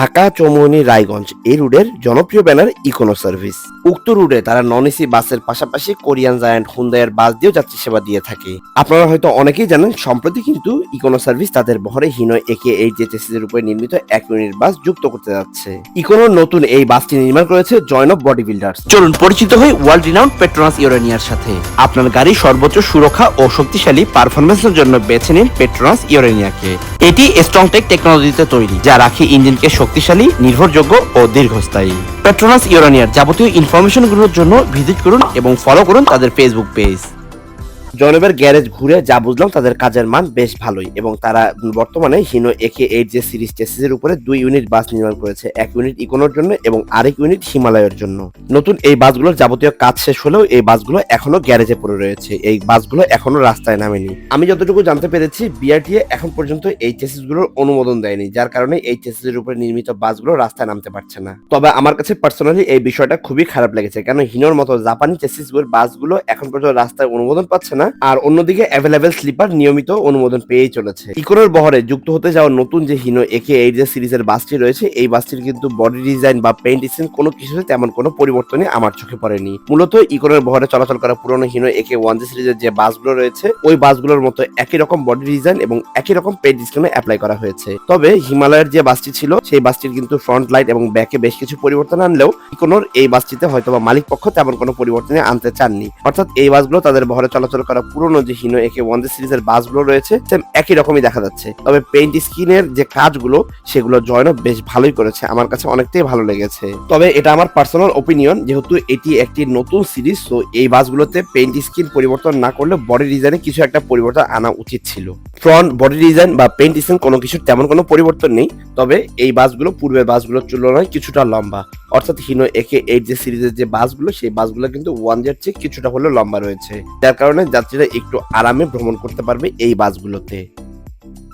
ঢাকা, চৌমুহনী, রায়গঞ্জ এই রুটের জনপ্রিয় ব্যানার ইকোনো সার্ভিস। উক্ত রুটে তারা নন এসি বাসের পাশাপাশি কোরিয়ান জায়ান্ট হুন্দায়ের বাস দিয়েও যাত্রী সেবা দিয়ে থাকে। আপনারা হয়তো অনেকেই জানেন, সম্প্রতি কিন্তু ইকোনো সার্ভিস তাদের বহরে হিনো একে এই যে চেসিসের উপরে নির্মিত এক ইউনিট বাস যুক্ত করতে যাচ্ছে। ইকোনোর নতুন এই বাসটি নির্মাণ করেছে জয়নব বডি বিল্ডার্স চলুন পরিচিত হই ওয়ার্ল্ড রিনাউন্ড পেট্রোনাস ইউরেনিয়ার সাথে। আপনার গাড়ি সর্বোচ্চ সুরক্ষা ও শক্তিশালী পারফরমেন্সের জন্য বেছে নিন পেট্রোনাস ইউরেনিয়াকে। এটি স্ট্রংটেক টেকনোলজিতে তৈরি, যা রাখে ইঞ্জিনকে শক্তিশালী, নির্ভরযোগ্য ও দীর্ঘস্থায়ী। পেট্রোনাস ইউরানিয়ার যাবতীয় ইনফরমেশনগুলোর জন্য ভিজিট করুন এবং ফলো করুন তাদের ফেসবুক পেজ জনবের গ্যারেজ ঘুরে যা বুঝলাম তাদের কাজের মান বেশ ভালোই এবং তারা বর্তমানে হিনো একে এইট যে সিরিজ চেসিসের উপরে দুই ইউনিট বাস নির্মাণ করেছে, এক ইউনিট ইকোনোর জন্য এবং আরেক ইউনিট হিমালয়ের জন্য। নতুন এই বাসগুলোর যাবতীয় কাজ শেষ হলেও এই বাসগুলো এখনও গ্যারেজে পড়ে রয়েছে। এই বাসগুলো এখনও রাস্তায় নামেনি। আমি যতটুকু জানতে পেরেছি, বিআরটিএ এখন পর্যন্ত এই চেসিসগুলোর অনুমোদন দেয়নি, যার কারণে এই চেসিসের উপরে নির্মিত বাসগুলো রাস্তায় নামতে পারছে না। তবে আমার কাছে পার্সোনালি এই বিষয়টা খুবই খারাপ লেগেছে, কেন হিনোর মতো জাপানি চেসিসগুলোর বাসগুলো এখন পর্যন্ত রাস্তায় অনুমোদন পাচ্ছে না? আর অন্যদিকে অ্যাভেলেবেল স্লিপার নিয়মিত অনুমোদন পেয়েই চলেছে। ইকোনোর বহরে যুক্ত হতে যাওয়া নতুন যে হিনো একে এইট যে সিরিজের বাসটি রয়েছে, এই বাসটির কিন্তু বডি ডিজাইন বা পেইন্ট ডিজাইন কোনো কিছুতে তেমন কোনো পরিবর্তনই আমার চোখে পড়েনি। মূলত ইকোনোর বহরে চলাচল করা পুরনো হিনো একে ওয়ান জি সিরিজের যে বাসগুলো রয়েছে, ওই বাসগুলোর মতো একই রকম বডি ডিজাইন এবং একই রকম পেইন্ট ডিজাইনে অ্যাপ্লাই করা হয়েছে। তবে হিমালয়ের যে বাসটি ছিল, সেই বাসটির কিন্তু ফ্রন্ট লাইট এবং ব্যাকে বেশ কিছু পরিবর্তন আনলেও ইকোনোর এই বাসটিতে হয়তো বা মালিক পক্ষ তেমন কোনো পরিবর্তনে আনতে চাননি। অর্থাৎ এই বাসগুলো তাদের বহরে চলাচল করা পুরনো যে হিনো একে ওয়ান সিরিজের বাসগুলো রয়েছে সেম একই রকমই দেখা যাচ্ছে। তবে পেইন্ট স্কিনের যে কাজগুলো, সেগুলো জয়ন বেশ ভালোই করেছে। আমার কাছে অনেকটাই ভালো লেগেছে। তবে এটা আমার পার্সোনাল ওপিনিয়ন যেহেতু এটি একটি নতুন সিরিজ তো এই বাসগুলোতে পেইন্ট স্কিন পরিবর্তন না করলে বডি ডিজাইনে কিছু একটা পরিবর্তন আনা উচিত ছিল। ফ্রন্ট বডি ডিজাইন বা পেইন্ট স্কিন কোনো কিছুর তেমন কোনো পরিবর্তন নেই, তবে এই বাসগুলো পূর্বের বাসগুলোর তুলনায় কিছুটা লম্বা। অর্থাৎ হিনো একে এইট যে সিরিজের যে বাসগুলো, সেই বাসগুলো কিন্তু ওয়ান জেড চেয়ে কিছুটা হলেও লম্বা রয়েছে। যার কারণে যাত্রীরা একটু আরামে ভ্রমণ করতে পারবে এই বাসগুলোতে।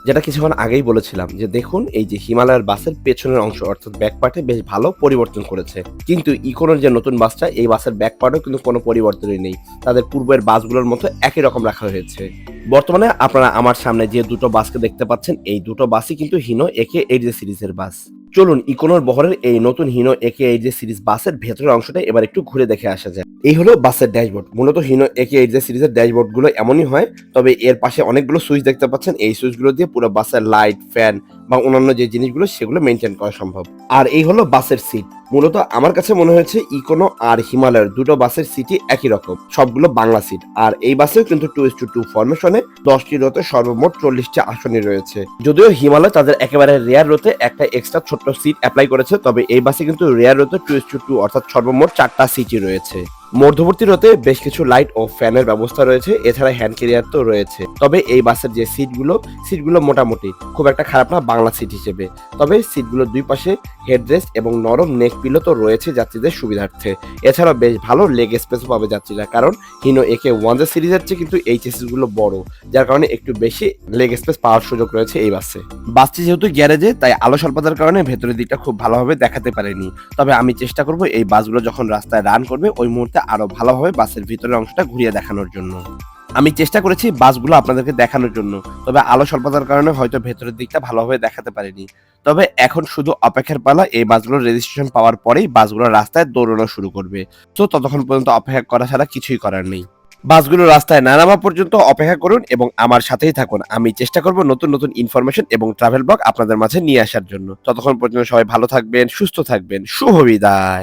যেটা কিছুক্ষণ আগেই বলেছিলাম যে দেখুন, এই যে হিমালয়ের বাসের পেছনের অংশ অর্থাৎ ব্যাক পার্টে বেশ ভালো পরিবর্তন করেছে। কিন্তু ইকোনোর যে নতুন বাসটা, এই বাসের ব্যাক পার্টেও কিন্তু কোনো পরিবর্তনই নেই। তাদের পূর্বের বাসগুলোর মতো একই রকম রাখা হয়েছে। বর্তমানে আপনারা আমার সামনে যে দুটো বাসকে দেখতে পাচ্ছেন, এই দুটো বাসই কিন্তু হিনো একে এইট সিরিজের বাস। চলুন ইকোনোর বহরের এই নতুন হিনো একে এইট জে সিরিজ বাসের ভেতরের অংশটা এবার একটু ঘুরে দেখে আসা যায় এই হলো বাসের ড্যাশবোর্ড। মূলত হিনো একে এইট জে সিরিজের ড্যাশবোর্ডগুলো এমনই হয়, তবে এর পাশে অনেকগুলো সুইচ দেখতে পাচ্ছেন। এই সুইচগুলো দিয়ে পুরো বাসের লাইট, ফ্যান বা অন্যান্য যে জিনিসগুলো, সেগুলো মেনটেন করা সম্ভব। আর এই হলো বাসের সিট মূলত আমার কাছে মনে হয়েছে ইকোনো আর হিমালয়ের দুটো বাসের সিটই একই রকম, সবগুলো বাংলা সিট আর এই বাসেও কিন্তু টু ইস টু টু ফরমেশনে দশটি রোতে সর্বমোট চল্লিশটি আসনই রয়েছে। যদিও হিমালয় তাদের একেবারে রেয়ার রোতে একটা এক্সট্রা ছোট্ট সিট অ্যাপ্লাই করেছে, তবে এই বাসে কিন্তু রেয়ার রোতে টু ইস টু টু অর্থাৎ সর্বমোট চারটা সিটই রয়েছে। মধ্যবর্তী রোতে বেশ কিছু লাইট ও ফ্যানের ব্যবস্থা রয়েছে, এছাড়া হ্যান্ড ক্যারিয়ার তো রয়েছে। তবে এই বাসের যে সিটগুলো সিটগুলো মোটামুটি খুব একটা খারাপ না, বাংলা সিট হিসেবে। তবে সিটগুলোর দুই পাশে হেডরেস্ট এবং নরম নেক পিলো তো রয়েছে যাত্রীদের সুবিধার্থে। এছাড়াও বেশ ভালো লেগ স্পেসও পাবে যাত্রীরা, কারণ হিনো একে ওয়ান জে সিরিজের চেয়ে কিন্তু এই চেসিসগুলো বড়, যার কারণে একটু বেশি লেগ স্পেস পাওয়ার সুযোগ রয়েছে এই বাসে। বাসটি যেহেতু গ্যারেজে, তাই আলো স্বল্পতার কারণে ভেতরের দিকটা খুব ভালোভাবে দেখাতে পারেনি। তবে আমি চেষ্টা করব এই বাসগুলো যখন রাস্তায় রান করবে, ওই মুহূর্তে আরও ভালোভাবে বাসের ভিতরের অংশটা ঘুরিয়ে দেখানোর জন্য। আমি চেষ্টা করেছি বাসগুলো আপনাদেরকে দেখানোর জন্য, তবে আলো স্বল্পতার কারণে হয়তো ভেতরের দিকটা ভালোভাবে দেখাতে পারিনি। তবে এখন শুধু অপেক্ষার পালা, এই বাসগুলোর রেজিস্ট্রেশন পাওয়ার পরেই বাসগুলো রাস্তায় দৌড়ানো শুরু করবে। তো ততক্ষণ পর্যন্ত অপেক্ষা করা ছাড়া কিছুই করার নেই। বাসগুলো রাস্তায় না নামা পর্যন্ত অপেক্ষা করুন এবং আমার সাথেই থাকুন। আমি চেষ্টা করব নতুন নতুন ইনফরমেশন এবং ট্রাভেল ব্লগ আপনাদের মাঝে নিয়ে আসার জন্য। ততক্ষণ পর্যন্ত সবাই ভালো থাকবেন, সুস্থ থাকবেন। শুভ বিদায়।